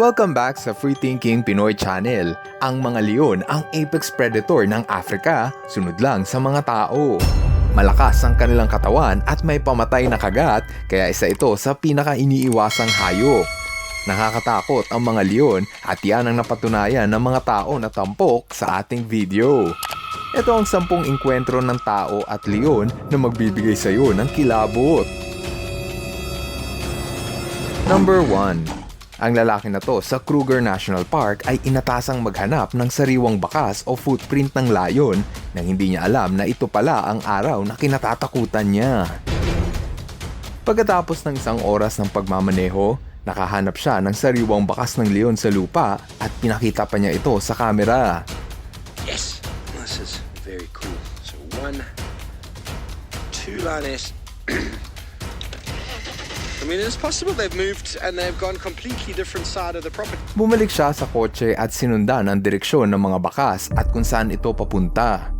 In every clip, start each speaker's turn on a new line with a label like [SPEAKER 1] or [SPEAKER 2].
[SPEAKER 1] Welcome back sa Free Thinking Pinoy Channel. Ang mga leon ang apex predator ng Africa, sunod lang sa mga tao. Malakas ang kanilang katawan at may pamatay na kagat, kaya isa ito sa pinaka-iniiwasang hayop. Nakakatakot ang mga leon at yan ang napatunayan ng mga tao na tampok sa ating video. Ito ang sampung inkwentro ng tao at leon na magbibigay sa iyo ng kilabot. Number 1. Ang lalaki na to sa Kruger National Park ay inatasang maghanap ng sariwang bakas o footprint ng layon nang hindi niya alam na ito pala ang araw na kinatatakutan niya. Pagkatapos ng isang oras ng pagmamaneho, nakahanap siya ng sariwang bakas ng leon sa lupa at pinakita pa niya ito sa kamera.
[SPEAKER 2] Yes, this is very cool. So one, two lioness. I mean, it's possible they've moved and they've gone completely different side of the property.
[SPEAKER 1] Bumalik siya sa kotse at sinundan ang direksyon ng mga bakas at kung saan ito papunta.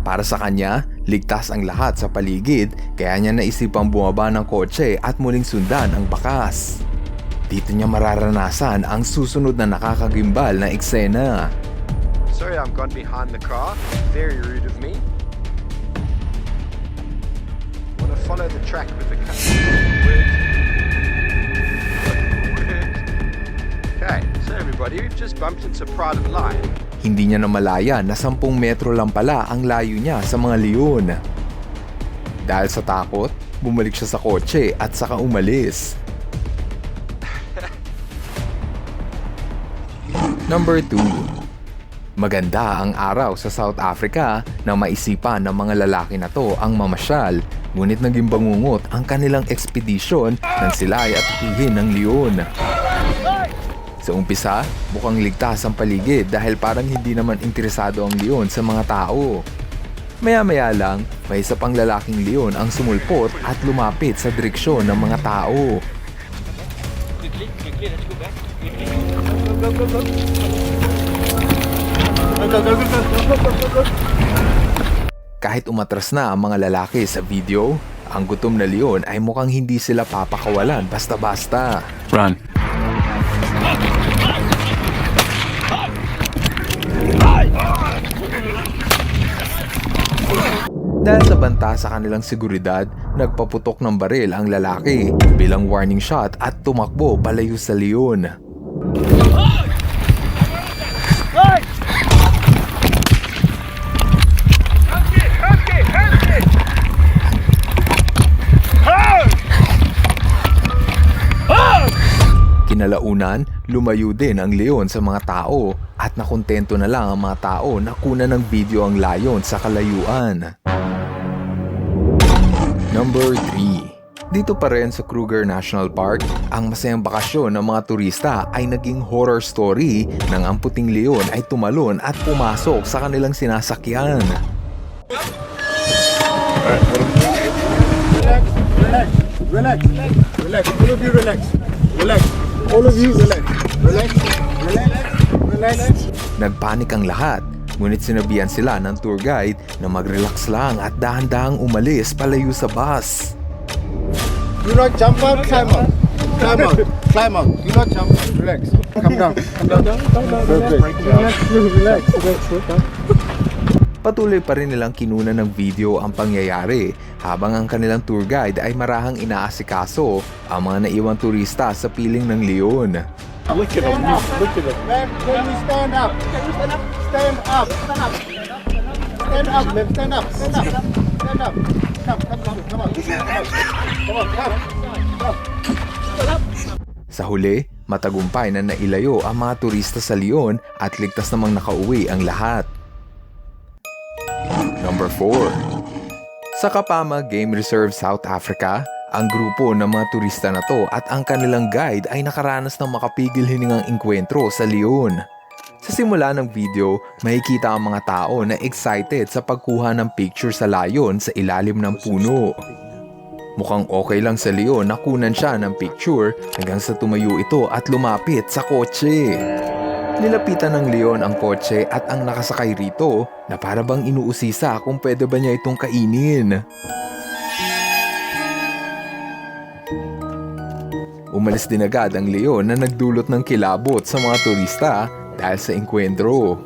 [SPEAKER 1] Para sa kanya, ligtas ang lahat sa paligid kaya niya naisipang bumaba ng kotse at muling sundan ang bakas. Dito niya mararanasan ang susunod na nakakagimbal na eksena.
[SPEAKER 2] Sorry, I'm gone behind the car. Very rude of me. Want to follow the track with the car. Everybody, we've just bumped into Private Line.
[SPEAKER 1] Hindi niya namalaya na 10 metro lang pala ang layo niya sa mga leon. Dahil sa takot, bumalik siya sa kotse at saka umalis. Number 2 Maganda ang araw sa South Africa na maisipan ng mga lalaki na to ang mamasyal ngunit naging bangungot ang kanilang ekspedisyon nang sila ay atikihin ng leon. Sa umpisa, mukhang ligtas ang paligid dahil parang hindi naman interesado ang leon sa mga tao. Maya-maya lang, may isa pang lalaking leon ang sumulpot at lumapit sa direksyon ng mga tao. Kahit umatras na ang mga lalaki sa video, ang gutom na leon ay mukhang hindi sila papakawalan basta-basta.
[SPEAKER 3] Run.
[SPEAKER 1] Dahil sa banta sa kanilang seguridad, nagpaputok ng baril ang lalaki bilang warning shot at tumakbo palayo sa leon. Kinalaunan, lumayo din ang leon sa mga tao at nakontento na lang ang mga tao na kunan ng video ang layon sa kalayuan. Number 3 Dito pa rin sa Kruger National Park, ang masayang bakasyon ng mga turista ay naging horror story nang ang puting leon ay tumalon at pumasok sa kanilang sinasakyan.
[SPEAKER 4] Relax, relax, relax. Of you relax. Relax. All of you relax. Relax. Relax. Relax.
[SPEAKER 1] Nagpanik ang lahat, ngunit sinabihan sila ng tour guide na mag-relax lang at dahan-dahang umalis palayo sa bus.
[SPEAKER 4] Do not jump out, climb out. Climb out. Climb out. Do not jump out. Relax. Come down. Come down. Perfect. Relax. Relax. Relax.
[SPEAKER 1] Patuloy pa rin nilang kinuna ng video ang pangyayari habang ang kanilang tour guide ay marahang inaasikaso ang mga naiwang turista sa piling ng leon.
[SPEAKER 4] Look at him. Look at him. Ma'am, can you stand up? Can you stand up? Stand up. Stand up. Stand up, ma'am. Stand up. Stand up. Stand up. Come, come, come, come on. Come on. Come on, come. Come.
[SPEAKER 1] Sa huli, matagumpay na nailayo ang mga turista sa leon at ligtas namang nakauwi ang lahat. Number 4 Sa Kapama Game Reserve South Africa, ang grupo ng mga turista na to at ang kanilang guide ay nakaranas ng makapigil hiningang inkwentro sa leon. Sa simula ng video, makikita ang mga tao na excited sa pagkuha ng picture sa layon sa ilalim ng puno. Mukhang okay lang sa leon na kunan siya ng picture hanggang sa tumayo ito at lumapit sa kotse. Nilapitan ng leon ang kotse at ang nakasakay rito na para bang inuusisa kung pwede ba niya itong kainin. Umalis din agad ang leon na nagdulot ng kilabot sa mga turista dahil sa engkwentro.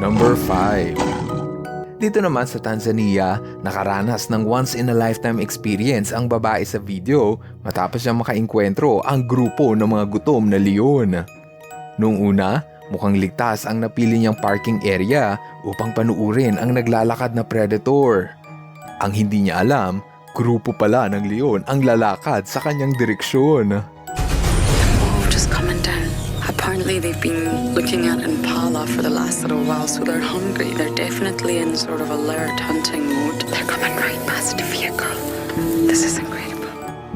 [SPEAKER 1] Number 5 Dito naman sa Tanzania, nakaranas ng once-in-a-lifetime experience ang babae sa video matapos niya makaengkwentro ang grupo ng mga gutom na leon. Noong una, mukhang ligtas ang napili niyang parking area upang panuurin ang naglalakad na predator. Ang hindi niya alam, grupo pala ng leon ang lalakad sa kanyang direksyon.
[SPEAKER 3] Just coming down. Apparently, they've been looking at Impala for the last little while, so they're hungry. They're definitely in sort of alert hunting mode. They're coming right past the vehicle. This is incredible.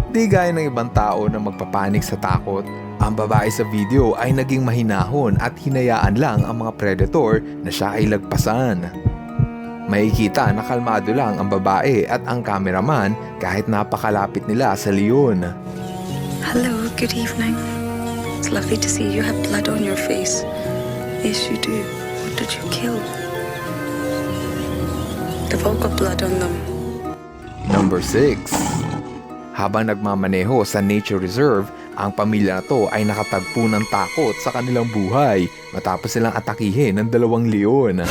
[SPEAKER 1] Di gaya ng ibang tao na magpapanik sa takot, ang babae sa video ay naging mahinahon at hinayaan lang ang mga predator na siya ay lagpasan. Makikita na kalmado lang ang babae at ang cameraman kahit napakalapit nila sa leon.
[SPEAKER 3] Hello, good evening. It's lovely to see you have blood on your face. Yes, you do. What did you kill? They've all got blood on them.
[SPEAKER 1] Number 6 Habang nagmamaneho sa nature reserve, ang pamilya na to ay nakatagpo ng takot sa kanilang buhay matapos silang atakihin ng dalawang leon.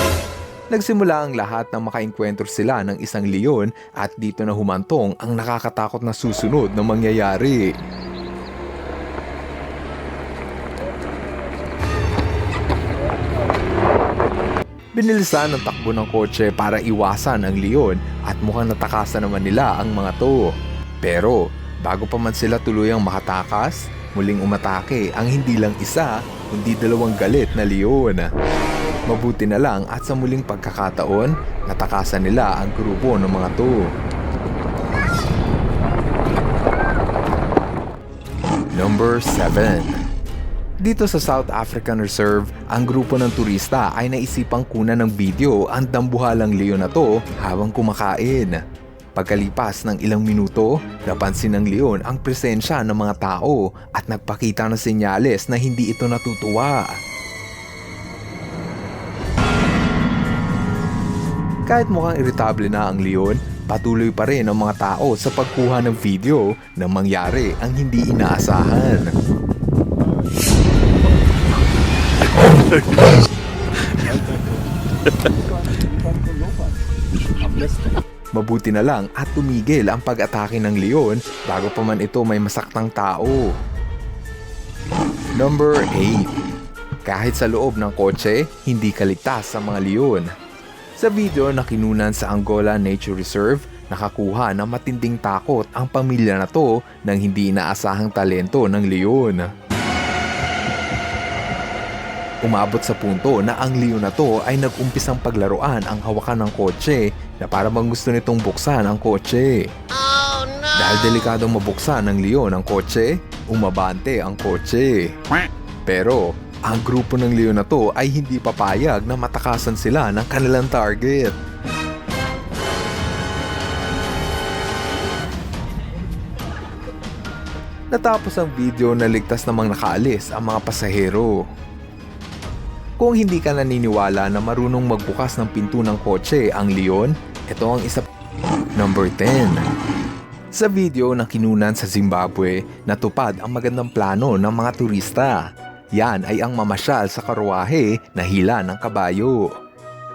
[SPEAKER 1] Nagsimula ang lahat na makainkwentro sila ng isang leon at dito na humantong ang nakakatakot na susunod na mangyayari. Binilisan ng takbo ng kotse para iwasan ang leon at mukhang natakasan naman nila ang mga to. Pero bago pa man sila tuluyang makatakas, muling umatake ang hindi lang isa kundi dalawang galit na leon. Mabuti na lang at sa muling pagkakataon, natakasan nila ang grupo ng mga to. Number 7 dito sa South African Reserve, ang grupo ng turista ay naisipang kunan ng video ang dambuhalang leon na to habang kumakain. Pagkalipas ng ilang minuto, napansin ng leon ang presensya ng mga tao at nagpakita ng senyales na hindi ito natutuwa. Kahit mukhang irritable na ang leon, patuloy pa rin ang mga tao sa pagkuha ng video nang mangyari ang hindi inaasahan. Mabuti na lang at tumigil ang pag-atake ng leon bago pa man ito may masaktang tao. Number 8 Kahit sa loob ng kotse, hindi kaligtas sa mga leon. Sa video na kinunan sa Angola Nature Reserve, nakakuha ng matinding takot ang pamilya na to ng hindi inaasahang talento ng leon. Umabot sa punto na ang leon na to ay nag-umpisang paglaruan ang hawakan ng kotse na para bang gusto nitong buksan ang kotse. Dahil delikadong mabuksan ng leon ang kotse, umabante ang kotse. Pero ang grupo ng leon na to ay hindi papayag na matakasan sila ng kanilang target. Natapos ang video na ligtas namang nakaalis ang mga pasahero. Kung hindi ka naniniwala na marunong magbukas ng pinto ng kotse ang leon, ito ang isa Number 10 Sa video na kinunan sa Zimbabwe, natupad ang magandang plano ng mga turista. Yan ay ang mamasyal sa karwahe na hila ng kabayo.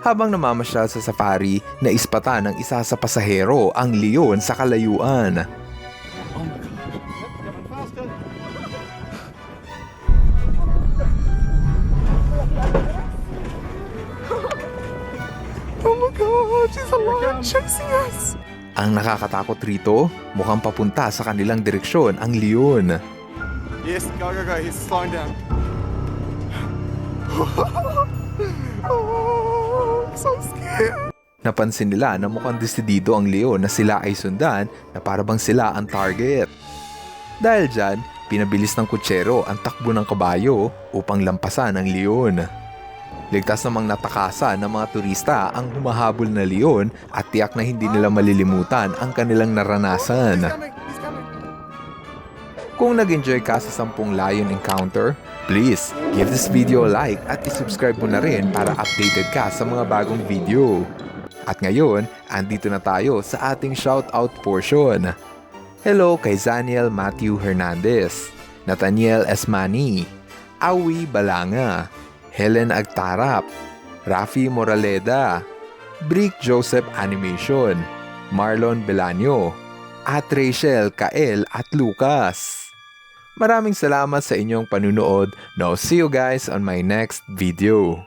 [SPEAKER 1] Habang namamasyal sa safari, naispatan ng isa sa pasahero ang leon sa kalayuan. Ang nakakatakot rito, mukhang papunta sa kanilang direksyon ang leon.
[SPEAKER 5] Yes, go, go, go. He's slowing down. oh, so scared.
[SPEAKER 1] Napansin nila na mukhang desidido ang leon na sila ay sundan na parabang sila ang target. Dahil dyan, pinabilis ng kutsero ang takbo ng kabayo upang lampasan ang leon. Ligtas namang natakasan ng mga turista ang humahabol na leon at tiyak na hindi nila malilimutan ang kanilang naranasan. Kung nag-enjoy ka sa 10 lion encounter, please give this video a like at isubscribe mo na rin para updated ka sa mga bagong video. At ngayon, andito na tayo sa ating shoutout portion. Hello kay Zaniel Matthew Hernandez, Nathaniel Esmani, Awi Balanga, Helen Agtarap, Rafi Moraleda, Brick Joseph Animation, Marlon Belanyo, at Rachel Kael at Lucas. Maraming salamat sa inyong panunood. Now see you guys on my next video.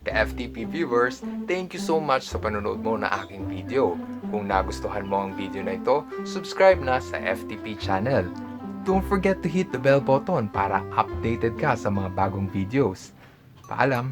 [SPEAKER 1] Ka FTP viewers, thank you so much sa panonood mo na aking video. Kung nagustuhan mo ang video na ito, subscribe na sa FTP channel. Don't forget to hit the bell button para updated ka sa mga bagong videos. Paalam!